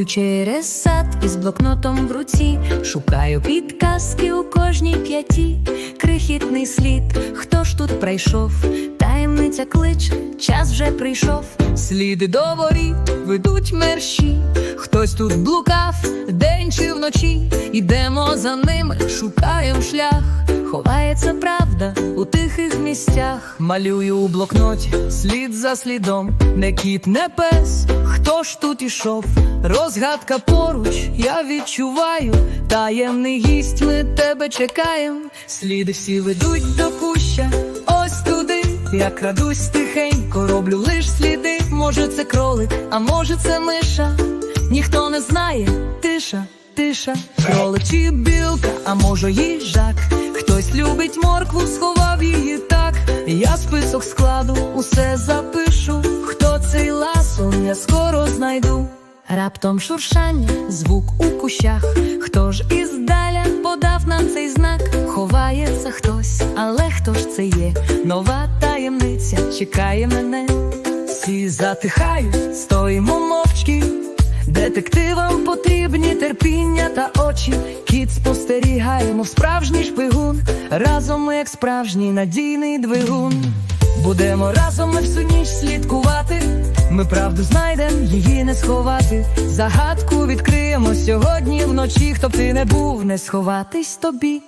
Іду через сад із блокнотом в руці, шукаю підказки у кожній п'яті, крихітний слід, хто ж тут прийшов, таємниця кличе, час вже прийшов. Сліди до воріт ведуть мерщі, хтось тут блукав день чи вночі, ідемо за ними, шукаємо шлях. Ховається правда у тихих місцях. Малюю у блокноті слід за слідом, не кіт, не пес. Хто ж тут ішов? Розгадка поруч, я відчуваю. Таємний гість, ми тебе чекаєм. Сліди всі ведуть до куща, ось туди. Я крадусь тихенько, роблю лиш сліди. Може, це кролик, а може, це миша. Ніхто не знає, тиша, тиша, кролик чи білка, а може їжак. Хтось любить моркву, сховав її так. Я список складу, усе запишу. Хто цей ласун, я скоро знайду. Раптом шуршання, звук у кущах. Хто ж іздаля подав нам цей знак? Ховається хтось, але хто ж це є? Нова таємниця чекає мене. Всі затихають, стоїмо мовчки. Детективам потрібні терпіння та очі. Кіт спостерігаємо, справжній шпигун. Разом ми, як справжній надійний двигун. Будемо разом ми всю ніч слідкувати. Ми правду знайдем, її не сховати. Загадку відкриємо сьогодні вночі. Хто б ти не був, не сховатись тобі.